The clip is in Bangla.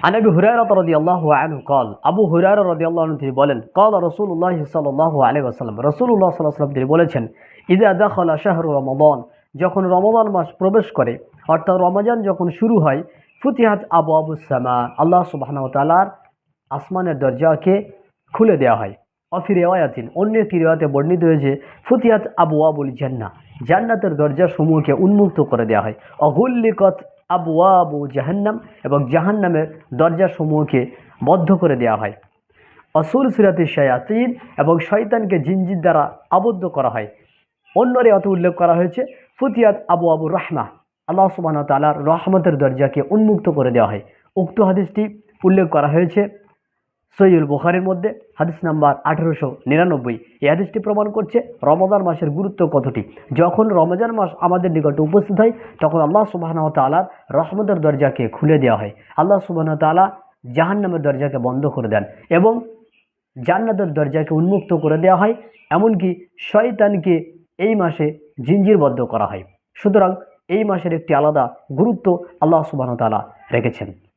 عن ابي هريره رضي الله عنه قال আবু হুরায়রা রাদিয়াল্লাহু আনহু তিনি বলেন قال رسول الله صلى الله عليه وسلم রাসূলুল্লাহ সাল্লাল্লাহু আলাইহি ওয়াসাল্লাম তিনি বলেছেন ইদা দাখালা শাহরু রমাদান যখন রমাদান মাস প্রবেশ করে অর্থাৎ রমজান যখন শুরু হয় ফুতিহাত আবু আবু সামা আল্লাহ সুবহানাহু ওয়া তাআলার আসমানের দরজাকে খুলে দেওয়া হয় অফি রেওয়ায়াতিন অন্য একটি রেওয়াতে বর্ণিত হয়েছে ফুতিহাত আবু আবুল জান্না জান্নাতের দরজা সমূহকে উন্মুক্ত করে দেওয়া হয় অহুল্লিকত আবু আবু জাহান্নাম এবং জাহান্নামের দরজাসমূহকে বদ্ধ করে দেওয়া হয়। অসুল সিরাতি শায়াতিন এবং শয়তানকে জিনজির দ্বারা আবদ্ধ করা হয়। অন্যরে অত উল্লেখ করা হয়েছে, ফুতিয়াত আবু আবু রহমা। আল্লাহ সুবাহ তালার রহমতের দরজাকে উন্মুক্ত করে দেওয়া হয়। উক্ত হাদিসটি উল্লেখ করা হয়েছে সৈয়ুল বুখারের মধ্যে হাদিস নাম্বার আঠেরোশো নিরানব্বই। এই হাদিসটি প্রমাণ করছে রমজান মাসের গুরুত্ব কতটি। যখন রমজান মাস আমাদের নিকটে উপস্থিত হয়, তখন আল্লাহ সুবাহ তালার রহমতের দরজাকে খুলে দেওয়া হয়। আল্লাহ সুবাহ তালা জাহান্নামের দরজাকে বন্ধ করে দেন এবং জান্নাতের দরজাকে উন্মুক্ত করে দেওয়া হয়। এমনকি শয়তানকে এই মাসে জিঞ্জিরবদ্ধ করা হয়। সুতরাং এই মাসের একটি আলাদা গুরুত্ব আল্লাহ সুবাহ তালা রেখেছেন।